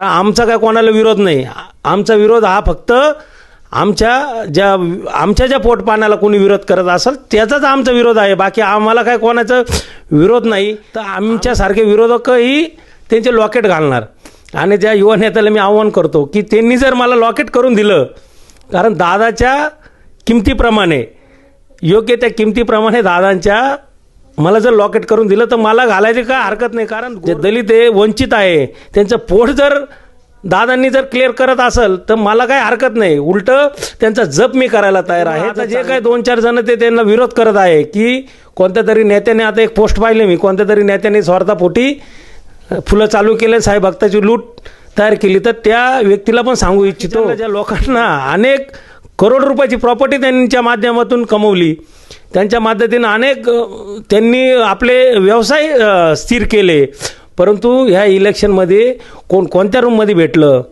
आमचा काय कोणाला विरोध नाही. आमचा विरोध हा फक्त आमच्या ज्या आमच्या ज्या पोटपाण्याला कोणी विरोध करत असेल त्याचाच आमचा विरोध आहे. बाकी आम्हाला काय कोणाचा विरोध नाही. तर आमच्यासारखे विरोधकही त्यांचे लॉकेट घालणार. आणि ज्या युवा नेत्याला मी आव्हान करतो की त्यांनी जर मला लॉकेट करून दिलं कारण दादाच्या किमतीप्रमाणे योग्य त्या किमतीप्रमाणे दादांच्या मला जर लॉकेट करून दिलं तर मला घालायची काय हरकत नाही कारण जे दलित आहे वंचित आहे त्यांचं पोट जर दादांनी जर क्लिअर करत असेल तर मला काय हरकत नाही. उलट त्यांचा जप मी करायला तयार आहे. आता जे काय दोन चार जण ते त्यांना विरोध करत आहे की कोणत्या तरी नेत्याने आता एक पोस्ट पाहिले मी कोणत्या तरी नेत्याने स्वार्थापोटी फुलं चालू केले साई भक्ताची लूट तयार केली. तर त्या व्यक्तीला पण सांगू इच्छितो. ज्या लोकांना अनेक करोड रुपयाची प्रॉपर्टी त्यांच्या माध्यमातून कमवली. त्यांच्या मदतीनं अनेक त्यांनी आपले व्यवसाय स्थिर केले. परंतु ह्या इलेक्शनमध्ये कोण कोणत्या रूममध्ये भेटलं?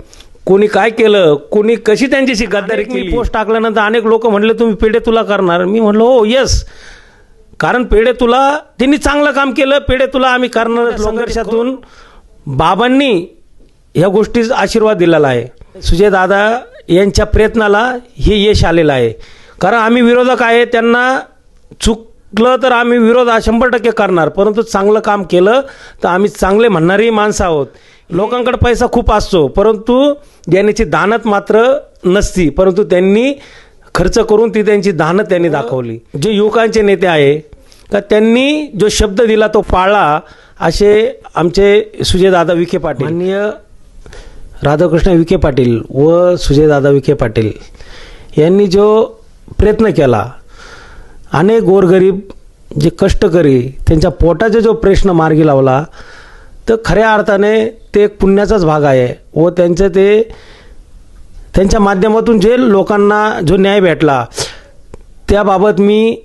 कोणी काय केलं? कोणी कशी त्यांच्याशी गद्दारी केली? पोस्ट टाकल्यानंतर अनेक लोक म्हणले तुम्ही पेढे तुला करणार. मी म्हणलो हो येस कारण पेढे तुला त्यांनी चांगलं काम केलं पेढे तुला आम्ही करणार संघर्षातून बाबांनी ह्या गोष्टीचा आशीर्वाद दिलेला आहे. सुजय दादा यांच्या प्रयत्नाला हे यश आलेलं आहे. कारण आम्ही विरोधक आहे त्यांना चुकलं तर आम्ही विरोध हा शंभर टक्के करणार परंतु चांगलं काम केलं तर आम्ही चांगले म्हणणारी माणसं आहोत. लोकांकडे पैसा खूप असतो परंतु देण्याची दानत मात्र नसती परंतु त्यांनी खर्च करून ती त्यांची दानत त्यांनी दाखवली. जे युवकांचे नेते आहे तर त्यांनी जो शब्द दिला तो पाळला असे आमचे सुजयदादा विखे पाटील. माननीय राधाकृष्ण विखे पाटील व सुजयदादा विखे पाटील यांनी जो प्रयत्न केला अनेक गोरगरीब जे कष्टकरी त्यांच्या पोटाचा जो प्रश्न मार्गी लावला तर खऱ्या अर्थाने ते एक पुण्याचाच भाग आहे व त्यांचं ते त्यांच्या माध्यमातून जे लोकांना जो न्याय भेटला त्याबाबत मी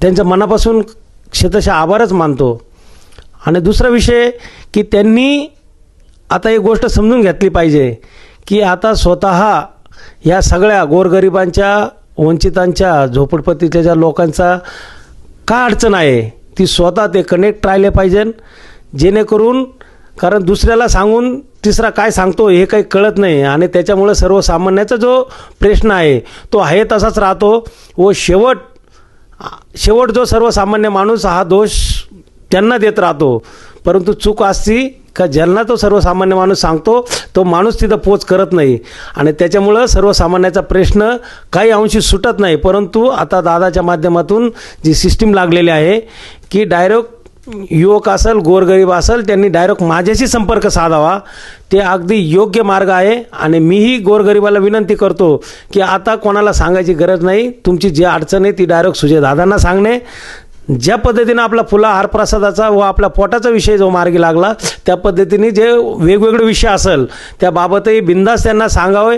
त्यांच्या मनापासून शेतशा आभारच मानतो. आणि दुसरा विषय की त्यांनी आता एक गोष्ट समजून घेतली पाहिजे की आता स्वतः या सगळ्या गोरगरिबांच्या वंचितांच्या झोपडपट्टीच्या ज्या लोकांचा काय अडचण आहे ती स्वतः ते कनेक्ट राहिले पाहिजे जेणेकरून कारण दुसऱ्याला सांगून तिसरा काय सांगतो हे काही कळत नाही आणि त्याच्यामुळं सर्वसामान्याचा जो प्रश्न आहे तो आहे तसाच राहतो. व शेवट शेवट जो सर्वसामान्य माणूस हा दोष त्यांना देत राहतो. परंतु चूक असती का ज्यांना तो सर्वसामान्य माणूस सांगतो तो माणूस तिथं पोच करत नाही. आणि त्याच्यामुळं सर्वसामान्याचा प्रश्न काही अंशी सुटत नाही. परंतु आता दादाच्या माध्यमातून जी सिस्टीम लागलेली आहे की डायरेक्ट युवक असेल गोरगरीब असेल त्यांनी डायरेक्ट माझ्याशी संपर्क साधावा. ते अगदी योग्य मार्ग आहे आणि मीही गोरगरिबाला विनंती करतो की आता कोणाला सांगायची गरज नाही. तुमची जी अडचण आहे ती डायरेक्ट सुजय दादांना सांगणे. ज्या पद्धतीनं आपला फुला हारप्रसादाचा व आपला पोटाचा विषय जो मार्गी लागला त्या पद्धतीने जे वेगवेगळे विषय असेल त्याबाबतही बिंदास त्यांना सांगावे.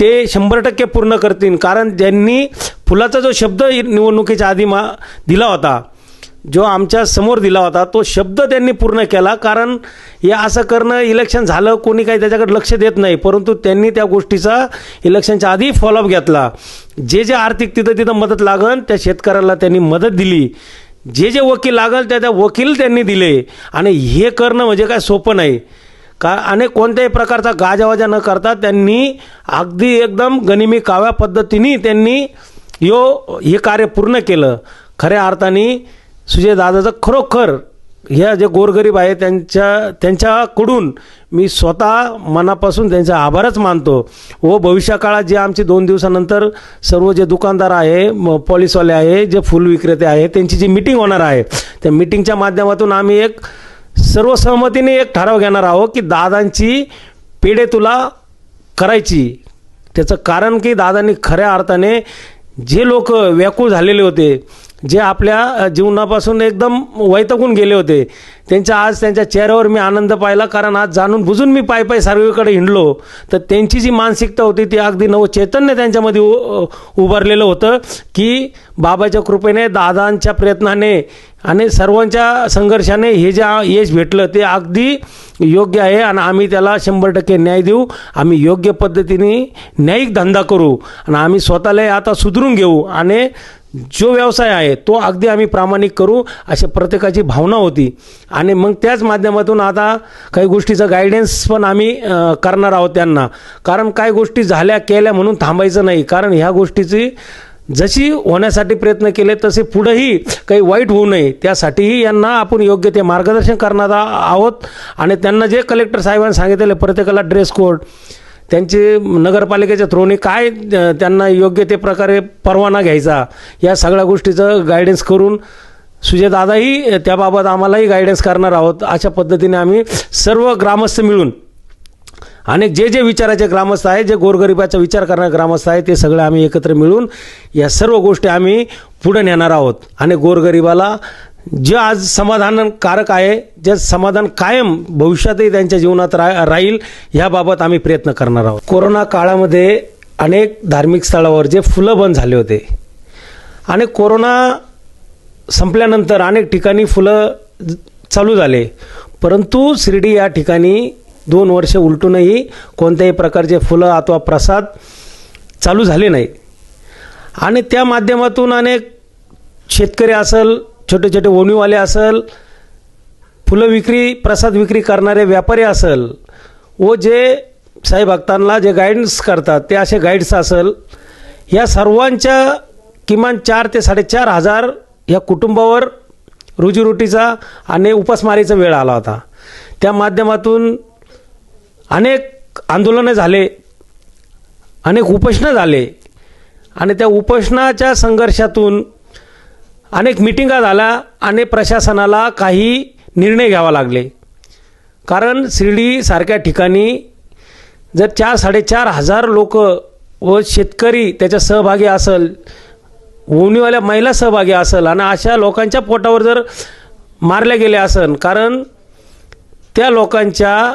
ते शंभर टक्के पूर्ण करतील. कारण ज्यांनी फुलाचा जो शब्द निवडणुकीच्या आधी मा दिला होता जो आमच्यासमोर दिला होता तो शब्द त्यांनी पूर्ण केला कारण हे असं करणं इलेक्शन झालं कोणी काही त्याच्याकडे लक्ष देत नाही परंतु त्यांनी त्या गोष्टीचा इलेक्शनच्या आधी फॉलोअप घेतला. जे जे आर्थिक तिथं तिथं मदत लागन त्या शेतकऱ्याला त्यांनी मदत दिली. जे जे वकील लागल त्या त्या वकील त्यांनी दिले. आणि हे करणं म्हणजे काय सोपं नाही. का आणि कोणत्याही प्रकारचा गाजावाजा न करता त्यांनी अगदी एकदम गनिमी काव्या पद्धतीने त्यांनी यो हे कार्य पूर्ण केलं. खऱ्या अर्थाने सुजय दादाचं खरोखर ह्या जे गोरगरीब आहे त्यांच्या त्यांच्याकडून मी स्वतः मनापासून त्यांचा आभारच मानतो. व भविष्यकाळात जे आमचे दोन दिवसानंतर सर्व जे दुकानदार आहे म- पॉलिसवाले आहे जे फुल विक्रेते आहे त्यांची जी मिटिंग होणार आहे त्या मिटिंगच्या माध्यमातून आम्ही एक सर्वसहमतीने एक ठराव घेणार आहोत की दादांची पेढे तुला करायची. त्याचं कारण की दादांनी खऱ्या अर्थाने जे लोक व्याकुळ झालेले होते जे आपल्या जीवनापासून एकदम वैतकून गेले होते त्यांच्या आज त्यांच्या चेहऱ्यावर मी आनंद पाहिला कारण आज जाणून बुजून मी पाय पाय सर्वेकडे हिंडलो. तर त्यांची जी मानसिकता होती ती अगदी नवचैतन्य त्यांच्यामध्ये उ- उभारलेलं होतं की बाबाच्या कृपेने दादांच्या प्रयत्नाने आणि सर्वांच्या संघर्षाने हे जे यश भेटलं ते अगदी योग्य आहे आणि आम्ही त्याला शंभर टक्के न्याय देऊ. आम्ही योग्य पद्धतीने न्यायिक धंदा करू आणि आम्ही स्वतःला आता सुधरून घेऊ आणि जो व्यवसाय आहे तो अगदी आम्ही प्रामाणिक करू अशी प्रत्येकाची भावना होती. आणि मग त्याच माध्यमातून आता काही गोष्टीचं गायडन्स पण आम्ही करणार आहोत त्यांना. कारण काय गोष्टी झाल्या केल्या म्हणून थांबायचं नाही. कारण ह्या गोष्टीची जशी होण्यासाठी प्रयत्न केले तसे पुढेही काही वाईट होऊ नये. त्यासाठीही यांना आपण योग्य ते मार्गदर्शन करणार आहोत. आणि त्यांना जे कलेक्टर साहेबांनी सांगितलेले प्रत्येकाला ड्रेस कोड त्यांचे नगरपालिकेच्या थ्रोनी काय त्यांना योग्य ते प्रकारे परवाना घ्यायचा या सगळ्या गोष्टीचं गायडन्स करून सुजयदादाही त्याबाबत आम्हालाही गायडन्स करणार आहोत. अशा पद्धतीने आम्ही सर्व ग्रामस्थ मिळून आणि जे जे विचाराचे ग्रामस्थ आहे जे गोरगरिबाचा विचार करणारे ग्रामस्थ आहे ते सगळे आम्ही एकत्र मिळून या सर्व गोष्टी आम्ही पुढे नेणार आहोत. आणि गोरगरिबाला जे आज समाधानकारक आहे जे समाधान कायम भविष्यातही त्यांच्या जीवनात रा राहील ह्याबाबत आम्ही प्रयत्न करणार आहोत. कोरोना काळामध्ये अनेक धार्मिक स्थळावर जे फुलं बंद झाले होते आणि कोरोना संपल्यानंतर अनेक ठिकाणी फुलं चालू झाले. परंतु शिर्डी या ठिकाणी दोन वर्ष उलटूनही कोणत्याही प्रकारचे फुलं अथवा प्रसाद चालू झाले नाही. आणि त्या माध्यमातून अनेक शेतकरी असेल छोटे छोटे ओणीवाले असेल फुलं विक्री प्रसाद विक्री करणारे व्यापारी असेल व जे साई भक्तांना जे गाईडन्स करतात ते असे गाईड्स असेल या सर्वांच्या किमान चार ते साडेचार हजार या कुटुंबावर रोजीरोटीचा आणि उपासमारीचा वेळ आला होता. त्या माध्यमातून अनेक आंदोलनं झाले अनेक उपोषणं झाले आणि त्या उपोषणाच्या संघर्षातून अनेक मिटिंगा झाल्या आणि प्रशासनाला काही निर्णय घ्यावा लागले. कारण शिर्डीसारख्या ठिकाणी जर चार साडेचार हजार लोक व शेतकरी त्याच्या सहभागी असेल ओणीवाल्या महिला सहभागी असेल आणि अशा लोकांच्या पोटावर जर मारल्या गेल्या असेल कारण त्या लोकांच्या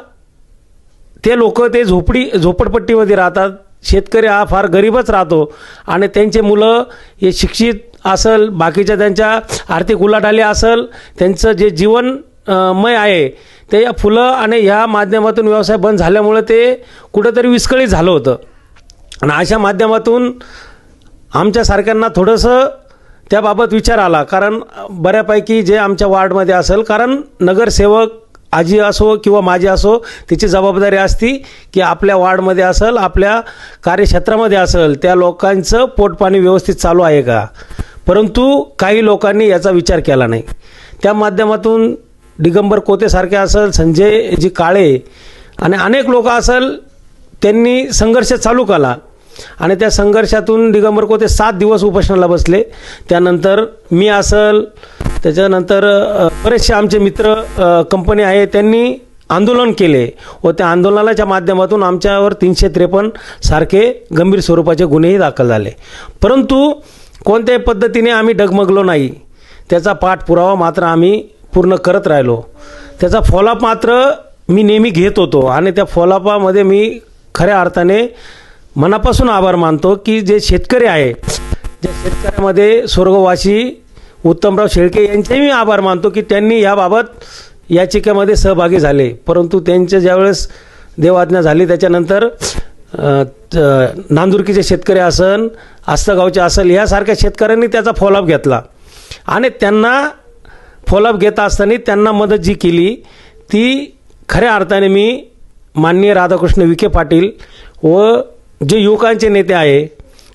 ते लोक ते झोपडी झोपडपट्टीमध्ये राहतात. शेतकरी हा फार गरीबच राहतो आणि त्यांचे मुलं हे शिक्षित असेल बाकीच्या त्यांच्या आर्थिक उलाढाली असेल त्यांचं जे जीवन मय आहे ते या फुलं आणि ह्या माध्यमातून व्यवसाय बंद झाल्यामुळे ते कुठंतरी विस्कळीत झालं होतं. आणि अशा माध्यमातून आमच्यासारख्यांना थोडंसं त्याबाबत विचार आला. कारण बऱ्यापैकी जे आमच्या वार्डमध्ये असेल कारण नगरसेवक आजी असो किंवा माझी असो तिची जबाबदारी असती की आपल्या वार्डमध्ये असेल आपल्या कार्यक्षेत्रामध्ये असेल त्या लोकांचं पोटपाणी व्यवस्थित चालू आहे का? परंतु काही लोकांनी याचा विचार केला नाही. त्या माध्यमातून दिगंबर कोतेसारखे असेल संजय जी काळे आणि अनेक लोक असेल त्यांनी संघर्ष चालू केला. आणि त्या संघर्षातून दिगंबर कोते सात दिवस उपोषणाला बसले. त्यानंतर मी असल त्याच्यानंतर बरेचसे आमचे मित्र कंपनी आहे त्यांनी आंदोलन केले व त्या आंदोलनाच्या माध्यमातून आमच्यावर तीनशे त्रेपन्न सारखे गंभीर स्वरूपाचे गुन्हेही दाखल झाले. परंतु कोणत्याही पद्धतीने आम्ही डगमगलो नाही. त्याचा पाठपुरावा मात्र आम्ही पूर्ण करत राहिलो. त्याचा फॉलोअप मात्र मी नेहमी घेत होतो आणि त्या फॉलोअपामध्ये मी खऱ्या अर्थाने मनापासून आभार मानतो की जे शेतकरी आहे ज्या शेतकऱ्यामध्ये स्वर्गवासी उत्तमराव शेळके यांचेही मी आभार मानतो की त्यांनी याबाबत याचिकेमध्ये सहभागी झाले. परंतु त्यांच्या ज्यावेळेस देवाज्ञा झाली त्याच्यानंतर नांदुरकीचे शेतकरी असन आस्तगावचे असेल यासारख्या शेतकऱ्यांनी त्याचा फॉलोअप घेतला. आणि त्यांना फॉलोअप घेत असताना त्यांना मदत जी केली ती खऱ्या अर्थाने मी माननीय राधाकृष्ण विखे पाटील व जे युवकांचे नेते आहे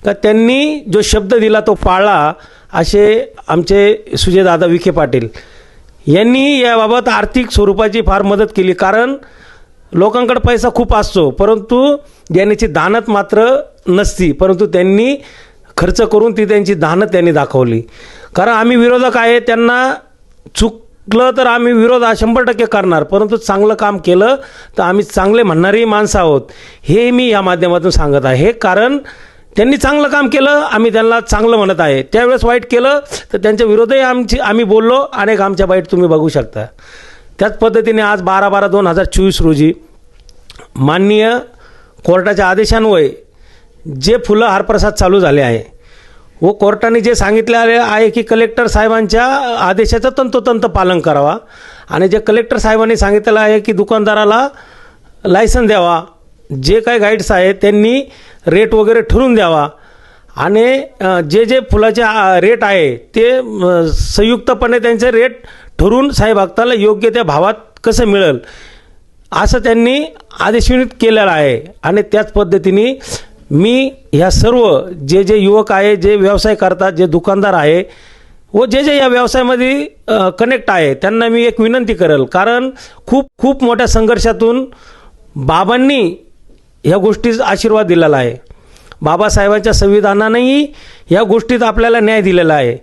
का त्यांनी जो शब्द दिला तो पाळला असे आमचे सुजयदादा विखे पाटील यांनी याबाबत आर्थिक स्वरूपाची फार मदत केली. कारण लोकांकडे पैसा खूप असतो परंतु ज्यानेची दानत मात्र नसती परंतु त्यांनी खर्च करून ती त्यांची दानत त्यांनी दाखवली. कारण आम्ही विरोधक आहे त्यांना चूक तर आम्ही विरोध हा शंभर टक्के करणार परंतु चांगलं काम केलं तर आम्ही चांगले म्हणणारी माणसं आहोत. हे मी या माध्यमातून सांगत आहे. कारण त्यांनी चांगलं काम केलं आम्ही त्यांना चांगलं म्हणत आहे. त्यावेळेस वाईट केलं तर त्यांच्या विरोधही आमची आम्ही बोललो अनेक आमच्या वाईट तुम्ही बघू शकता. त्याच पद्धतीने आज बारा बारा दोन हजार चोवीस रोजी माननीय कोर्टाच्या आदेशान्वये जे फुलं हारप्रसाद चालू झाले आहे व कोर्टाने जे सांगितले आहे की कलेक्टर साहेबांच्या आदेशाचं तंतोतंत पालन करावा आणि जे कलेक्टर साहेबांनी सांगितलेलं आहे की दुकानदाराला लायसन द्यावा जे काही गाईड्स आहेत त्यांनी रेट वगैरे ठरवून द्यावा आणि जे जे फुलाचे रेट आहे ते संयुक्तपणे त्यांचे रेट ठरून साहेब भक्ताला योग्य त्या भावात कसं मिळेल असं त्यांनी आदेशविनित केलेलं आहे. आणि त्याच पद्धतीने मी ह्या सर्व जे जे युवक आहे जे व्यवसाय करतात जे दुकानदार आहे व जे जे या व्यवसायामध्ये कनेक्ट आहे त्यांना मी एक विनंती करेल. कारण खूप खूप मोठ्या संघर्षातून बाबांनी ह्या गोष्टीस आशीर्वाद दिलेला आहे. बाबासाहेबांच्या संविधानानेही या गोष्टीत आपल्याला न्याय दिलेला आहे.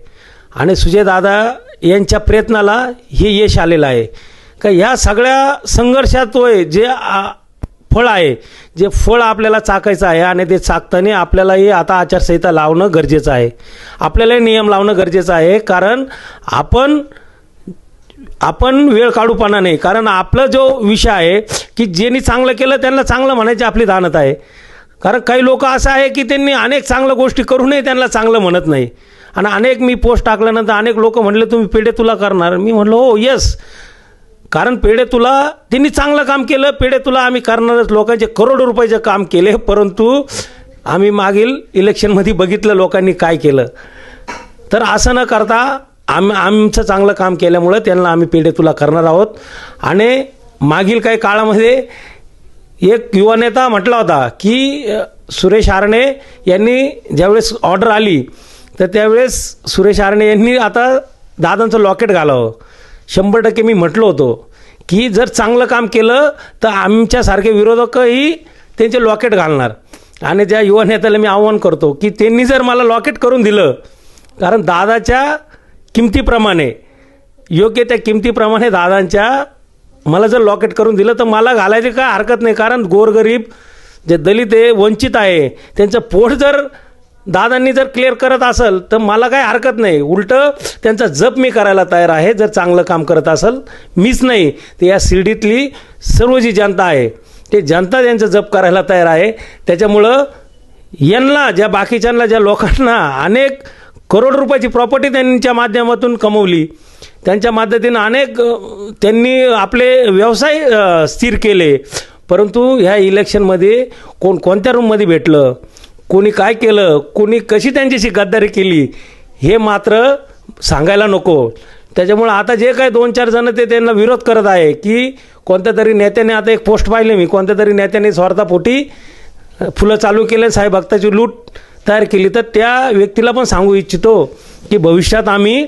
आणि सुजयदादा यांच्या प्रयत्नाला हे यश आलेलं आहे. का ह्या सगळ्या संघर्षात होय जे आ, फळ आहे. जे फळ आपल्याला चाकायचं आहे आणि ते चाकताना आपल्यालाही आता आचारसंहिता लावणं गरजेचं आहे. आपल्यालाही नियम लावणं गरजेचं आहे. कारण आपण आपण वेळ काढूपणा नाही. कारण आपला जो विषय आहे की ज्यांनी चांगलं केलं त्यांना चांगलं म्हणायची आपली दानत आहे. कारण काही लोक असं आहे की त्यांनी अनेक चांगल्या गोष्टी करूनही त्यांना चांगलं म्हणत नाही. आणि अनेक मी पोस्ट टाकल्यानंतर अनेक लोक म्हणले तुम्ही पेढे तुला करणार. मी म्हणलो हो येस कारण पेढे तुला त्यांनी चांगलं काम केलं पेढे तुला आम्ही करणारच. लोकांचे करोडो रुपयाचे काम केले परंतु आम्ही मागील इलेक्शनमध्ये बघितलं लोकांनी काय केलं. तर असं न करता आम आमचं चांगलं काम केल्यामुळं त्यांना आम्ही पेढे तुला करणार आहोत. आणि मागील काही काळामध्ये एक युवा नेता म्हटला होता की सुरेश आरणे यांनी ज्यावेळेस ऑर्डर आली तर त्यावेळेस सुरेश आरणे यांनी आता दादांचं लॉकेट घालावं. शंभर टक्के मी म्हटलो होतो की जर चांगलं काम केलं तर आमच्यासारखे विरोधकही त्यांचे लॉकेट घालणार. आणि त्या युवा नेत्याला मी आव्हान करतो की त्यांनी जर मला लॉकेट करून दिलं कारण दादाच्या किमतीप्रमाणे योग्य त्या किमतीप्रमाणे दादांच्या मला जर लॉकेट करून दिलं तर मला घालायची काय हरकत नाही कारण गोरगरीब जे दलित आहे वंचित आहे त्यांचं पोट जर दादांनी जर क्लिअर करत असेल तर मला काय हरकत नाही. उलटं त्यांचा जप मी करायला तयार आहे. जर चांगलं काम करत असेल मीच नाही. तर या शिर्डीतली सर्व जी जनता आहे. ते जनता त्यांचं जप करायला तयार आहे. त्याच्यामुळं यांना ज्या बाकीच्यांना ज्या लोकांना अनेक करोड रुपयाची प्रॉपर्टी त्यांच्या माध्यमातून कमवली. त्यांच्या मदतीनं अनेक त्यांनी आपले व्यवसाय स्थिर केले. परंतु ह्या इलेक्शनमध्ये कोण कोणत्या रूममध्ये भेटलं? कोणी काय केलं कोणी कशी त्यांच्याशी गद्दारी केली हे मात्र सांगायला नको. त्याच्यामुळं आता जे काय दोन चार जण ते त्यांना विरोध करत आहे की कोणत्या तरी नेत्याने आता एक पोस्ट पाहिले मी कोणत्या तरी नेत्याने स्वार्थापोटी फुलं चालू केले साहेब भक्ताची लूट तयार केली. तर त्या व्यक्तीला पण सांगू इच्छितो की भविष्यात आम्ही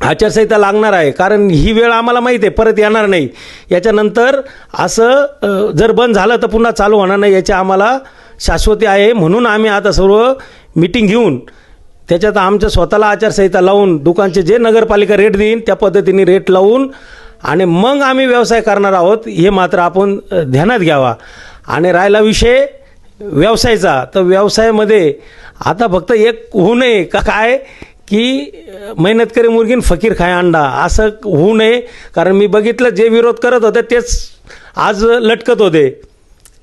आचारसंहिता लागणार आहे. कारण ही वेळ आम्हाला माहीत आहे परत येणार नाही. याच्यानंतर असं जर बंद झालं तर पुन्हा चालू होणार नाही याची आम्हाला शाश्वती आहे म्हणून आम्ही आता सर्व मिटिंग घेऊन त्याच्यात आमच्या स्वतःला आचारसंहिता लावून दुकानचे जे नगरपालिका रेट देईन त्या पद्धतीने रेट लावून आणि मग आम्ही व्यवसाय करणार आहोत हे मात्र आपण ध्यानात घ्यावा. आणि राहिला विषय व्यवसायाचा. तर व्यवसायामध्ये आता फक्त एक होऊ नये का काय? की मेहनत करे मुर्गीन फकीर खाय अंडा. असं होऊ नये. कारण मी बघितलं जे विरोध करत होते तेच आज लटकत होते.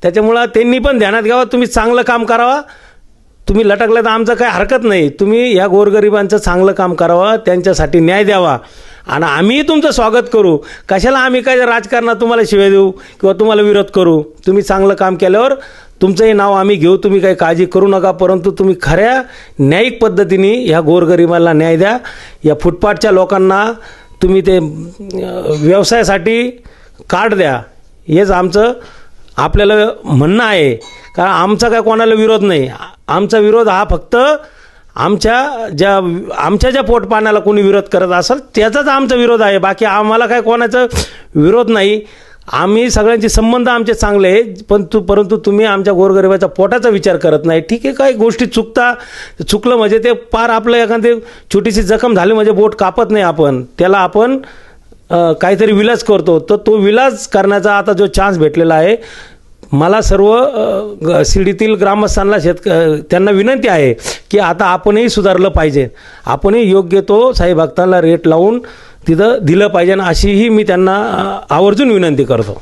त्याच्यामुळं त्यांनी पण ध्यानात घ्यावं तुम्ही चांगलं काम करावा. तुम्ही लटकलं तर आमचं काही हरकत नाही. तुम्ही या गोरगरिबांचं चांगलं काम करावं त्यांच्यासाठी न्याय द्यावा. आणि आम्हीही तुमचं स्वागत करू. कशाला आम्ही काय राजकारणात तुम्हाला शिवाय देऊ किंवा तुम्हाला विरोध करू? तुम्ही चांगलं काम केल्यावर तुमचंही नाव आम्ही घेऊ तुम्ही काही काळजी करू नका परंतु तुम्ही खऱ्या न्यायिक पद्धतीने ह्या गोरगरिबांना न्याय द्या. या फुटपाथच्या लोकांना तुम्ही ते व्यवसायासाठी कार्ड द्या. हेच आमचं आपल्याला म्हणणं आहे कारण आमचा काय कोणाला विरोध नाही. आमचा विरोध हा फक्त आमच्या ज्या आमच्या ज्या पोटपाण्याला कोणी विरोध करत असेल त्याचाच आमचा विरोध आहे. बाकी आम्हाला काय कोणाचा विरोध नाही. आम्ही सगळ्यांचे संबंध आमचे चांगले आहे पण तू परंतु तुम्ही आमच्या गोरगरिबाच्या पोटाचा विचार करत नाही. ठीक आहे काही गोष्टी चुकता चुकलं म्हणजे ते पार आपलं एखादी छोटीशी जखम झाली म्हणजे बोट कापत नाही आपण. त्याला आपण काहीतरी विलास करतो. तर तो विलास करण्याचा आता जो चान्स भेटलेला आहे मला सर्व ग- शिर्डीतील ग्रामस्थांना शेतक त्यांना विनंती आहे की आता आपणही सुधारलं पाहिजे. आपणही योग्य तो साई भक्तांना रेट लावून तिथं दिलं पाहिजे आणि अशीही मी त्यांना आवर्जून विनंती करतो.